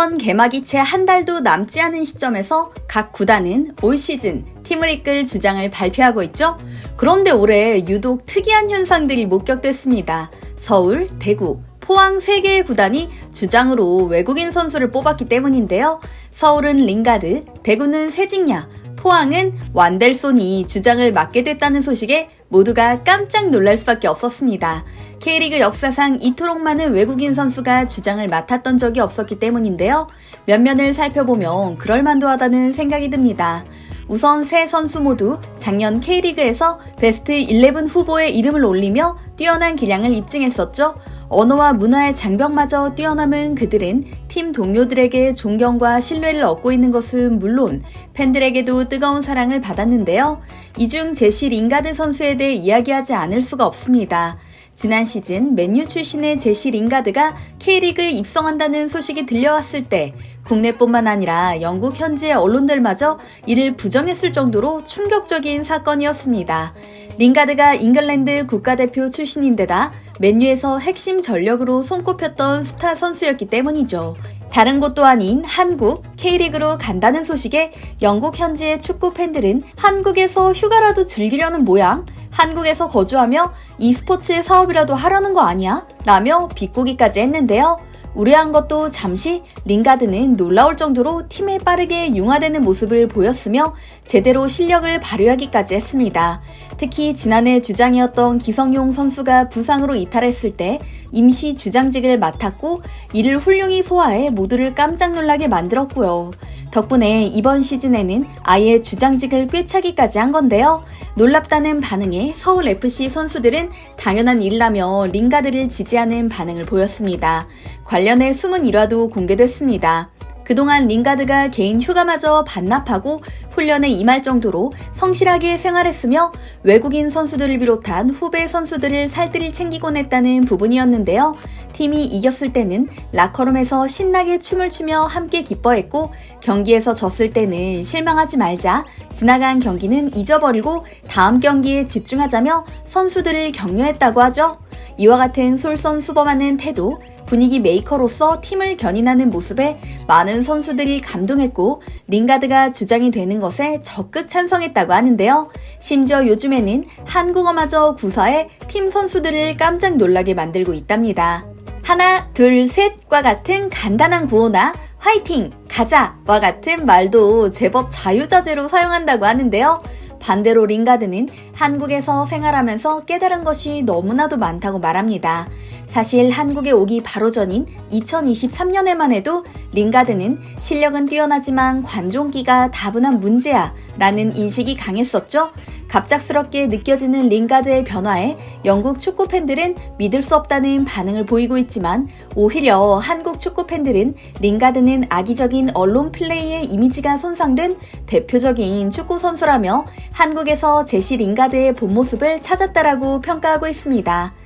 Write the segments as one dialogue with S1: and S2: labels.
S1: 리그1 개막이 채 한 달도 남지 않은 시점에서 각 구단은 올 시즌 팀을 이끌 주장을 발표하고 있죠. 그런데 올해 유독 특이한 현상들이 목격됐습니다. 서울, 대구, 포항 3개의 구단이 주장으로 외국인 선수를 뽑았기 때문인데요. 서울은 링가드, 대구는 세징야, 포항은 완델손이 주장을 맡게 됐다는 소식에 모두가 깜짝 놀랄 수밖에 없었습니다. K리그 역사상 이토록 많은 외국인 선수가 주장을 맡았던 적이 없었기 때문인데요. 면면을 살펴보면 그럴만도 하다는 생각이 듭니다. 우선 세 선수 모두 작년 K리그에서 베스트 11 후보에 이름을 올리며 뛰어난 기량을 입증했었죠. 언어와 문화의 장벽마저 뛰어남은 그들은 팀 동료들에게 존경과 신뢰를 얻고 있는 것은 물론 팬들에게도 뜨거운 사랑을 받았는데요. 이중 제시 링가드 선수에 대해 이야기하지 않을 수가 없습니다. 지난 시즌 맨유 출신의 제시 링가드가 K리그에 입성한다는 소식이 들려왔을 때 국내뿐만 아니라 영국 현지의 언론들마저 이를 부정했을 정도로 충격적인 사건이었습니다. 링가드가 잉글랜드 국가대표 출신인데다 맨유에서 핵심 전력으로 손꼽혔던 스타 선수였기 때문이죠. 다른 곳도 아닌 한국 K리그로 간다는 소식에 영국 현지의 축구 팬들은 한국에서 휴가라도 즐기려는 모양, 한국에서 거주하며 e스포츠 사업이라도 하려는 거 아니야? 라며 비꼬기까지 했는데요. 우려한 것도 잠시 링가드는 놀라울 정도로 팀에 빠르게 융화되는 모습을 보였으며 제대로 실력을 발휘하기까지 했습니다. 특히 지난해 주장이었던 기성용 선수가 부상으로 이탈했을 때 임시 주장직을 맡았고 이를 훌륭히 소화해 모두를 깜짝 놀라게 만들었고요. 덕분에 이번 시즌에는 아예 주장직을 꿰차기까지 한 건데요. 놀랍다는 반응에 서울FC 선수들은 당연한 일라며 링가드를 지지하는 반응을 보였습니다. 관련해 숨은 일화도 공개됐습니다. 그동안 링가드가 개인 휴가마저 반납하고 훈련에 임할 정도로 성실하게 생활했으며 외국인 선수들을 비롯한 후배 선수들을 살뜰히 챙기곤 했다는 부분이었는데요. 팀이 이겼을 때는 라커룸에서 신나게 춤을 추며 함께 기뻐했고 경기에서 졌을 때는 실망하지 말자 지나간 경기는 잊어버리고 다음 경기에 집중하자며 선수들을 격려했다고 하죠. 이와 같은 솔선수범하는 태도, 분위기 메이커로서 팀을 견인하는 모습에 많은 선수들이 감동했고 링가드가 주장이 되는 것에 적극 찬성했다고 하는데요. 심지어 요즘에는 한국어마저 구사해 팀 선수들을 깜짝 놀라게 만들고 있답니다. 하나, 둘, 셋과 같은 간단한 구호나 화이팅, 가자와 같은 말도 제법 자유자재로 사용한다고 하는데요. 반대로 링가드는 한국에서 생활하면서 깨달은 것이 너무나도 많다고 말합니다. 사실 한국에 오기 바로 전인 2023년에만 해도 링가드는 실력은 뛰어나지만 관종기가 다분한 문제야 라는 인식이 강했었죠. 갑작스럽게 느껴지는 링가드의 변화에 영국 축구 팬들은 믿을 수 없다는 반응을 보이고 있지만 오히려 한국 축구 팬들은 링가드는 악의적인 언론 플레이의 이미지가 손상된 대표적인 축구 선수라며 한국에서 제시 링가드의 본 모습을 찾았다라고 평가하고 있습니다.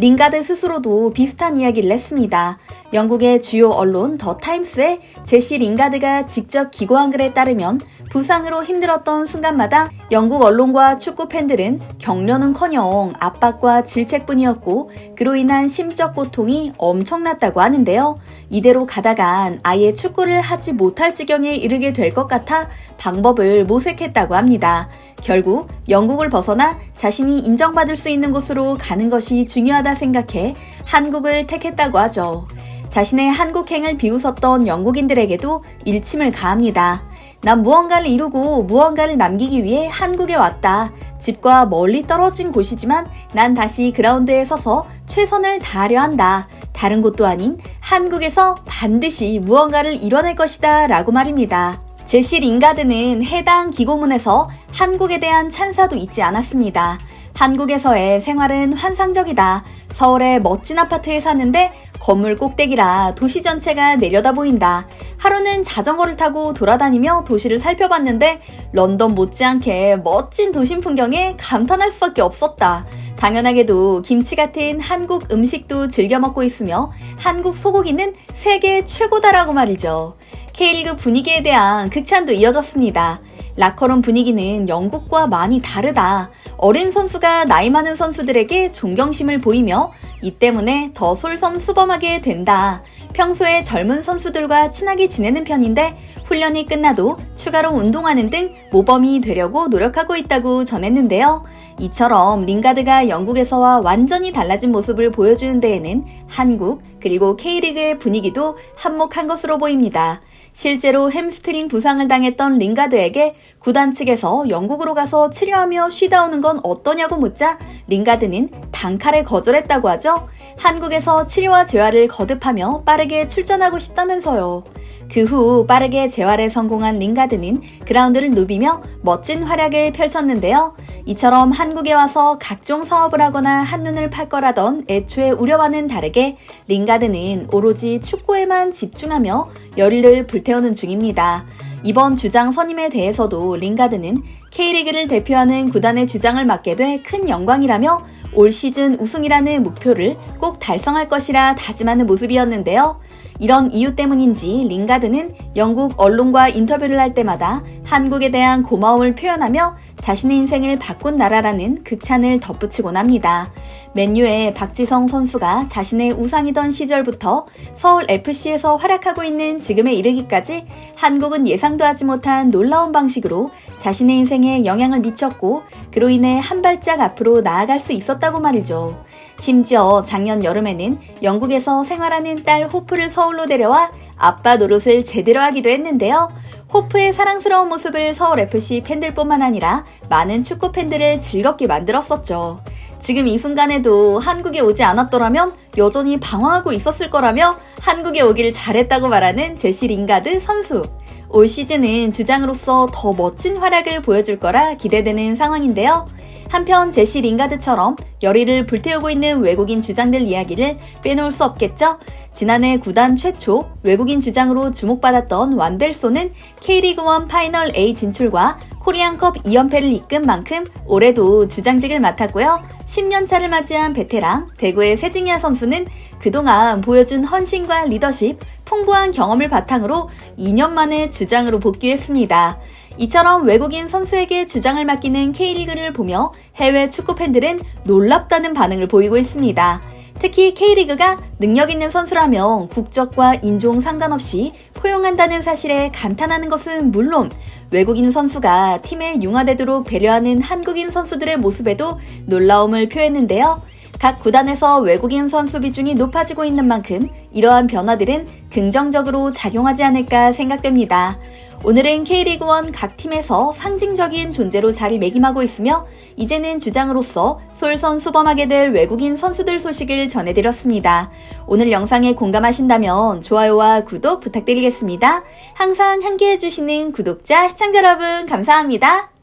S1: 링가드 스스로도 비슷한 이야기를 했습니다. 영국의 주요 언론 더 타임스에 제시 링가드가 직접 기고한 글에 따르면 부상으로 힘들었던 순간마다 영국 언론과 축구 팬들은 격려는커녕 압박과 질책뿐이었고 그로 인한 심적 고통이 엄청났다고 하는데요. 이대로 가다간 아예 축구를 하지 못할 지경에 이르게 될 것 같아 방법을 모색했다고 합니다. 결국 영국을 벗어나 자신이 인정받을 수 있는 곳으로 가는 것이 중요하다 생각해 한국을 택했다고 하죠. 자신의 한국행을 비웃었던 영국인들에게도 일침을 가합니다. 난 무언가를 이루고 무언가를 남기기 위해 한국에 왔다. 집과 멀리 떨어진 곳이지만 난 다시 그라운드에 서서 최선을 다하려 한다. 다른 곳도 아닌 한국에서 반드시 무언가를 이뤄낼 것이다. 라고 말입니다. 제시 링가드는 해당 기고문에서 한국에 대한 찬사도 잊지 않았습니다. 한국에서의 생활은 환상적이다. 서울의 멋진 아파트에 사는데 건물 꼭대기라 도시 전체가 내려다 보인다. 하루는 자전거를 타고 돌아다니며 도시를 살펴봤는데 런던 못지않게 멋진 도심 풍경에 감탄할 수밖에 없었다. 당연하게도 김치 같은 한국 음식도 즐겨 먹고 있으며 한국 소고기는 세계 최고다라고 말이죠. K리그 분위기에 대한 극찬도 이어졌습니다. 라커룸 분위기는 영국과 많이 다르다. 어린 선수가 나이 많은 선수들에게 존경심을 보이며 이 때문에 더 솔선수범하게 된다. 평소에 젊은 선수들과 친하게 지내는 편인데 훈련이 끝나도 추가로 운동하는 등 모범이 되려고 노력하고 있다고 전했는데요. 이처럼 링가드가 영국에서와 완전히 달라진 모습을 보여주는 데에는 한국 그리고 K리그의 분위기도 한몫한 것으로 보입니다. 실제로 햄스트링 부상을 당했던 링가드에게 구단 측에서 영국으로 가서 치료하며 쉬다 오는 건 어떠냐고 묻자 링가드는 단칼에 거절했다고 하죠. 한국에서 치료와 재활을 거듭하며 빠르게 출전하고 싶다면서요. 그 후 빠르게 재활에 성공한 링가드는 그라운드를 누비며 멋진 활약을 펼쳤는데요. 이처럼 한국에 와서 각종 사업을 하거나 한눈을 팔 거라던 애초의 우려와는 다르게 링가드는 오로지 축구에만 집중하며 열의를 불태우는 중입니다. 이번 주장 선임에 대해서도 링가드는 K리그를 대표하는 구단의 주장을 맡게 돼 큰 영광이라며 올 시즌 우승이라는 목표를 꼭 달성할 것이라 다짐하는 모습이었는데요. 이런 이유 때문인지 링가드는 영국 언론과 인터뷰를 할 때마다 한국에 대한 고마움을 표현하며 자신의 인생을 바꾼 나라라는 극찬을 덧붙이곤 합니다. 맨유의 박지성 선수가 자신의 우상이던 시절부터 서울 FC에서 활약하고 있는 지금에 이르기까지 한국은 예상도 하지 못한 놀라운 방식으로 자신의 인생에 영향을 미쳤고 그로 인해 한 발짝 앞으로 나아갈 수 있었다고 말이죠. 심지어 작년 여름에는 영국에서 생활하는 딸 호프를 서울로 데려와 아빠 노릇을 제대로 하기도 했는데요. 호프의 사랑스러운 모습을 서울FC 팬들뿐만 아니라 많은 축구 팬들을 즐겁게 만들었었죠. 지금 이 순간에도 한국에 오지 않았더라면 여전히 방황하고 있었을 거라며 한국에 오길 잘했다고 말하는 제시 링가드 선수. 올 시즌은 주장으로서 더 멋진 활약을 보여줄 거라 기대되는 상황인데요. 한편 제시 링가드처럼 열의를 불태우고 있는 외국인 주장들 이야기를 빼놓을 수 없겠죠? 지난해 구단 최초 외국인 주장으로 주목받았던 완델소는 K리그1 파이널 A 진출과 코리안컵 2연패를 이끈 만큼 올해도 주장직을 맡았고요. 10년차를 맞이한 베테랑 대구의 세징야 선수는 그동안 보여준 헌신과 리더십, 풍부한 경험을 바탕으로 2년 만에 주장으로 복귀했습니다. 이처럼 외국인 선수에게 주장을 맡기는 K리그를 보며 해외 축구 팬들은 놀랍다는 반응을 보이고 있습니다. 특히 K리그가 능력 있는 선수라면 국적과 인종 상관없이 포용한다는 사실에 감탄하는 것은 물론 외국인 선수가 팀에 융화되도록 배려하는 한국인 선수들의 모습에도 놀라움을 표했는데요. 각 구단에서 외국인 선수 비중이 높아지고 있는 만큼 이러한 변화들은 긍정적으로 작용하지 않을까 생각됩니다. 오늘은 K리그1 각 팀에서 상징적인 존재로 자리매김하고 있으며 이제는 주장으로서 솔선 수범하게 될 외국인 선수들 소식을 전해드렸습니다. 오늘 영상에 공감하신다면 좋아요와 구독 부탁드리겠습니다. 항상 함께해주시는 구독자, 시청자 여러분 감사합니다.